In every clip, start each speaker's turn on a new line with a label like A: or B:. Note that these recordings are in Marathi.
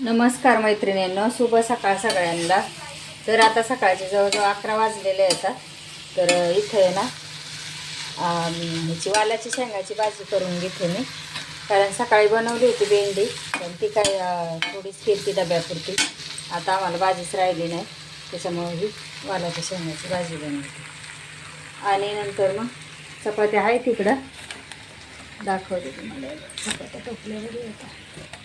A: नमस्कार मैत्रिणींनो शुभ सकाळ सगळ्यांना. तर आता सकाळचे जवळजवळ अकरा वाजलेले आहेत तर इथं आहे ना ह्याची वालाची शेंगाची भाजी करून घेते मी. कारण सकाळी बनवली होती भेंडी पण ती काय थोडीच केली डब्यापुरती. आता आम्हाला भाजीच राहिली नाही त्याच्यामुळे ही वालाच्या शेंगाची भाजी बनवते. आणि नंतर मग चपात्या आहे तिकडं. दाखवते तुम्हाला. चपात्या टोपल्यावर येतात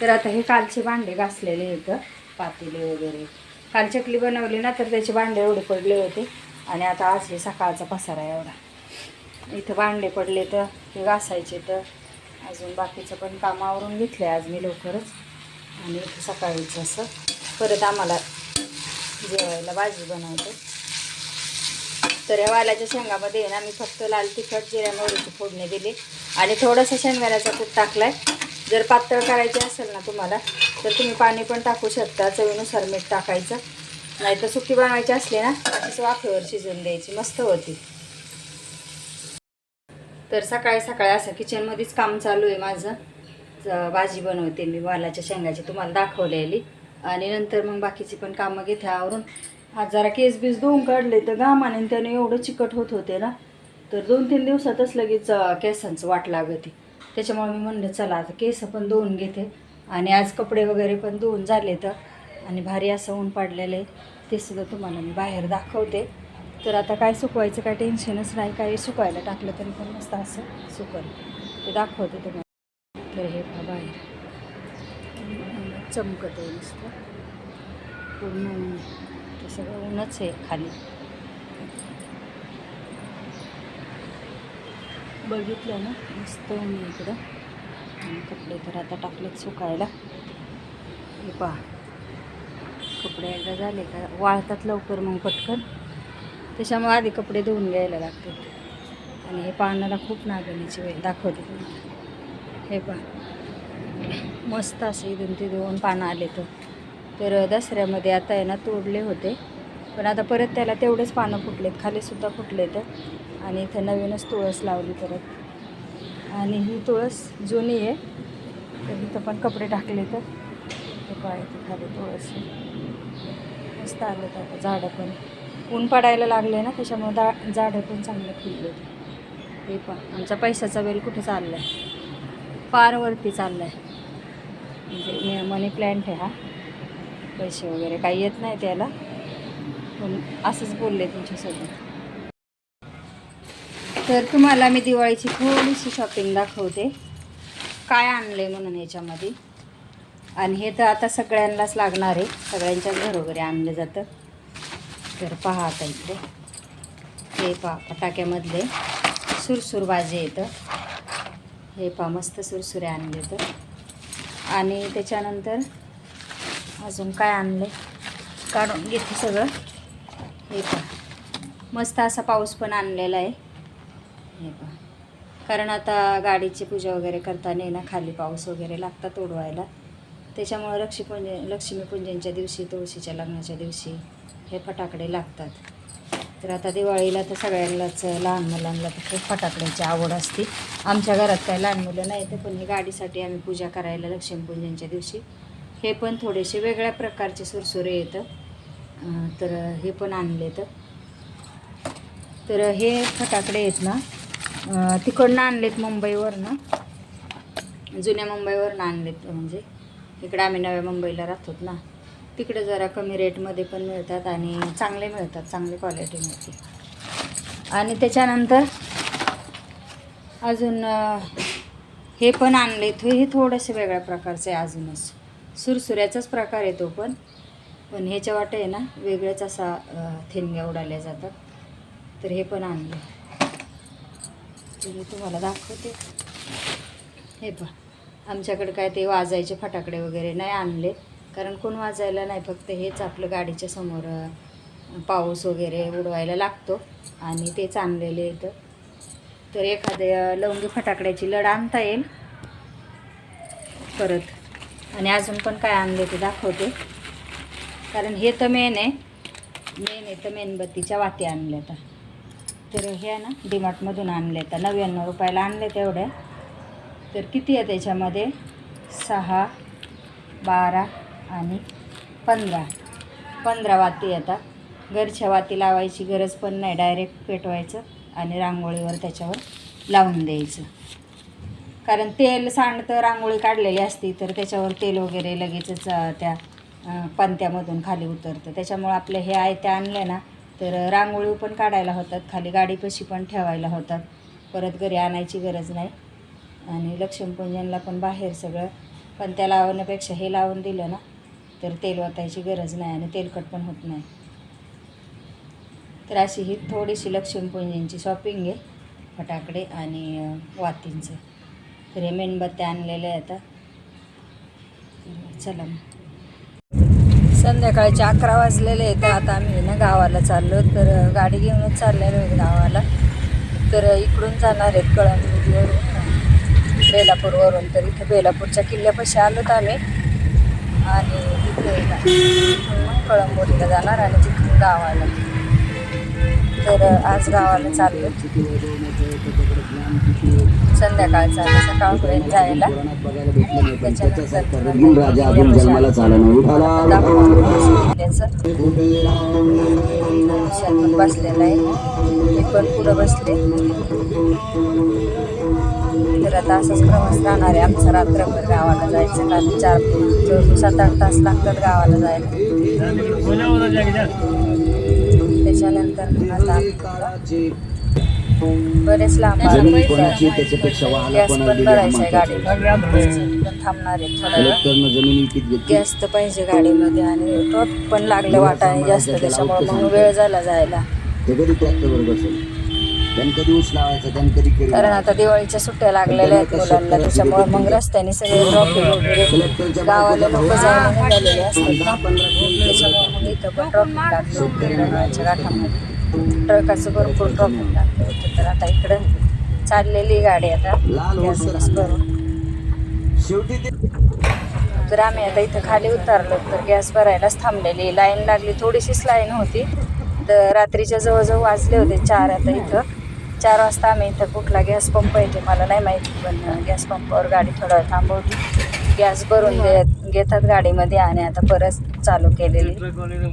A: तर आता हे कालचे भांडे घासलेले होतं पातेले वगैरे. काल चकली बनवली ना तर त्याचे भांडे एवढे पडले होते. आणि आता आज हे सकाळचा पसारा आहे एवढा. इथं भांडे पडले तर ते घासायचे तर अजून बाकीचं पण कामावरून घेतलं आज मी लवकरच. आणि इथं सकाळीचं असं परत आम्हाला जेवायला भाजी बनवते. तर या वालाच्या शेंगामध्ये ना मी फक्त लाल तिखट जिऱ्या मोहरीची फोडणी दिली. आणि थोडंसं शेंगदाण्याचा कूट आहे जर पातळ करायची असेल ना तुम्हाला तर तुम्ही पाणी पण टाकू शकता चवीनुसार मीठ टाकायचं. नाही तर सुकी बनवायची असली ना अशीच वाफेवर शिजवून द्यायची मस्त होती. तर सकाळी सकाळी असं किचनमध्येच काम चालू आहे माझं. भाजी बनवते मी वालाच्या शेंगाची तुम्हाला दाखवलेली. आणि नंतर मग बाकीची पण कामं घेते आवरून. आज जरा केस बीस धुवून काढले तर घामाने त्याने एवढं चिकट होत होते ना तर दोन तीन दिवसातच लगेच केसांचं वाट लागते त्याच्यामुळे मी म्हणलं चला आता केस पण धुवून घेते. आणि आज कपडे वगैरे पण धुवून झाले तर आणि भारी असं ऊन पाडलेलं आहे ते सुद्धा तुम्हाला मी बाहेर दाखवते. तर आता काय सुकवायचं काय टेन्शनच नाही काही सुकवायला टाकलं तरी पण मस्त असं सुकल ते दाखवते तुम्हाला. तर हे पहा बाहेर. चमकत आहे नुसतं पूर्ण ऊन. ते सगळं ऊनच आहे खाली. बघितलं ना मस्त मी इकडं. आणि कपडे तर आता टाकलेत सुकायला. हे पहा. कपडे एकदा झाले का वाळतात लवकर मग पटकन. त्याच्यामुळे आधी कपडे धुवून घ्यायला लागतात. आणि हे पानाला खूप नागण्याची वेळ दाखवते. हे पहा. मस्त असे इथून ते दोन पानं आले तर. तर दसऱ्यामध्ये आता आहे ना तोडले होते. पण आता परत त्याला तेवढेच पानं फुटलेत. खालीसुद्धा फुटले तर आणि इथं नवीनच तुळस लावली परत. आणि ही तुळस जुनी आहे. तर इथं पण कपडे टाकले तर. काय ते खाली तुळस मस्त आलं तर आता झाडं पण. ऊन पडायला लागले ना त्याच्यामुळे दा झाडं पण चांगलं फुलले हे पण. आमचा पैशाचा वेल कुठे चालला आहे पारवरती चालला आहे म्हणजे मनी प्लॅन्ट आहे हा. पैसे वगैरे काही येत नाही त्याला. पण असंच बोलले तुमच्यासोबत. तर तुम्हाला मी दिवाळीची थोडीशी शॉपिंग दाखवते. काय आणले म्हणून याच्यामध्ये? आणि हे तर आता सगळ्यांनाच लागणार आहे. सगळ्यांच्याच घरोघरी आणलं जातं. तर पहा आता इकडे. हे पहा फटाक्यामधले सुरसुर भाजी येतं. हे पहा मस्त सुरसुरे आणले तर. आणि त्याच्यानंतर अजून काय आणले काढून घेते सगळं. हे पहा. मस्त असा पाऊस पण आणलेला आहे. हे पहा. कारण आता गाडीची पूजा वगैरे करताना ना खाली पाऊस वगैरे लागतात उडवायला. त्याच्यामुळं लक्ष्मीपूंज लक्ष्मीपूजनच्या दिवशी तुळशीच्या लग्नाच्या दिवशी हे फटाकडे लागतात. तर आता दिवाळीला तर सगळ्यांनाच लहान मुलांना तर खूप फटाकड्याची आवड असते. आमच्या घरात काही लहान मुलं नाही तर पण हे गाडीसाठी आम्ही पूजा करायला लक्ष्मीपूजनच्या दिवशी हे पण थोडेसे वेगळ्या प्रकारचे सुरसुरे येतं. तर हे पण आणले तर तर हे फटाकडे आहेत ना तिकडनं आणलेत मुंबईवरनं. जुन्या मुंबईवरनं आणलेत म्हणजे. इकडं आम्ही नव्या मुंबईला राहतो ना. तिकडे जरा कमी रेटमध्ये पण मिळतात आणि चांगले मिळतात चांगली क्वालिटी मिळते आणि त्याच्यानंतर अजून हे पण आणले हे थोडेसे वेगळ्या प्रकारचे आहे अजूनच. सुरसुऱ्याचाच प्रकार येतो पण. पण ह्याच्या वाटे आहे ना वेगळ्याच असा थेंग्या ठिणग्या उडाल्या जातात. तर हे पण आणले. तर मी तुम्हाला दाखवते. हे पहा. आमच्याकडे काय ते वाजायचे फटाकडे वगैरे नाही आणले. कारण कोण वाजायला नाही फक्त हेच आपलं गाडीच्या समोर पाऊस वगैरे उडवायला लागतो आणि तेच आणलेले येतं तर एखाद्या लवंगी फटाकड्याची लढ आणता येईल. परत. आणि अजून पण काय आणले ते दाखवते. कारण हे तर मेन आहे. मेन आहे तर मेणबत्तीच्या वाती आणल्या आता तर हे ना डीमार्टमधून आणले तर नव्याण्णव रुपयाला आणले तेवढ्या तर किती आहे त्याच्यामध्ये? सहा बारा आणि पंधरा. पंधरा वाती आता. घरच्या वाती लावायची गरज पण नाही. डायरेक्ट पेटवायचं आणि रांगोळीवर त्याच्यावर लावून द्यायचं. कारण तेल सांडतं रांगोळी काढलेली असती तर त्याच्यावर तेल वगैरे लगेचच त्या पंत्यामधून खाली उतरतं. त्याच्यामुळं आपले हे आयते आणले ना तर रांगोळी पण काढायला होतात. खाली गाडीपाशी पण ठेवायला होतात. परत घरी आणायची गरज नाही. आणि लक्ष्मीपूजनला पण बाहेर सगळं. पण त्या लावण्यापेक्षा हे लावून दिलं ना तर तेल वाचायची गरज नाही आणि तेलकट पण होत नाही. तर अशी ही थोडीशी लक्ष्मीपूजनची शॉपिंग आहे फटाकडे आणि वातींचं. तर हे मेणबत्त्या आणलेल्या आहेत आता. चला मग. संध्याकाळचे अकरा वाजलेले आहेत. आता आम्ही ना गावाला चाललो तर गाडी घेऊनच चाललेलो आहेत गावाला. तर इकडून जाणार आहेत कळंबीवरून. बेलापूरवरून. तर इथे बेलापूरच्या किल्ल्यापाशी आलोत आम्ही. आणि तिथे कळंबोरीला मग जाणार आणि तिथून गावाला. तर आज गावाला चाललो संध्याकाळचा सकाळपर्यंत जायला.
B: गिल राजा अजून जन्मालाच आला नाही. उठाला.
A: त्याचं बसलेलं आहे. मी पण पुढं बसले. तर आता असाच प्रवास राहणार आहे. आमचा रात्रभर गावाला जायचं. कारण चार सात आठ तास लागतात गावाला जायला. त्याच्यानंतर आता बरेच लांब गॅस पण भरायचा आहे. गाडीमध्ये. पण थांबणार आहे थोडा गॅस तर पाहिजे गाडीमध्ये आणि ट्रॉफिक पण लागलं वाटाणे जास्त त्याच्यामुळे मग वेळ झाला जायला
B: ते कधी ट्रॅक्टरवर बसेल त्यानं कधी ऊस लावायचा त्यानं कधी करी
A: कारण आता दिवाळीच्या सुट्ट्या लागलेल्या आहेत मुलांना त्याच्यामुळे मग रस्त्याने सगळे वगैरे गावाला लोक जायला निघालेले असतात ना. त्याच्यामुळे मग इथं पण ट्रॉफिक लागलं गाठामध्ये ट्रकाचं भरपूर ट्रॉफिक लागलं होतं. तर आता इकडं चाललेली गाडी आता. गॅस करून.
B: शेवटी
A: तर आम्ही आता इथं खाली उतरलो. तर गॅस भरायलाच थांबलेली. लाईन लागली. थोडीशीच लाईन होती. तर रात्रीच्या जवळजवळ वाजले होते चार आता इथं. चार वाजता आम्ही इथं कुठला गॅस पंप आहे ते मला नाही माहिती पण गॅस पंपावर गाडी थोडा वेळ थांबवली. गॅस भरून दे घेतात गाडीमध्ये आणि आता परत चालू केलेली.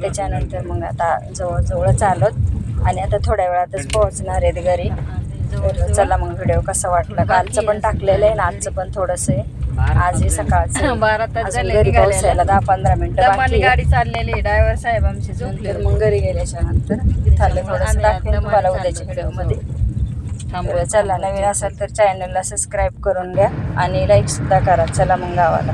A: त्याच्यानंतर मग आता जवळजवळच आलोत आणि आता थोड्या वेळातच पोहोचणार आहेत घरी. तर चला मग व्हिडिओ कसा वाटला? कालचं पण टाकलेलं आहे ना आजचं पण थोडंसं आहे. आजही सकाळचं
C: बारा तास
A: घरी. पोहोचायला दहा पंधरा मिनिटं.
C: गाडी चाललेली ड्रायव्हर साहेब आमचे
A: मग घरी गेल्याच्यानंतर तिथलं थोडंसं दाखवेन तुम्हाला
C: मध्ये
A: उद्याच्या. व्हिडिओमध्ये तर चला नवीन असेल तर चॅनलला सबस्क्राईब करून घ्या आणि लाईक सुद्धा करा. चला मग गावाला.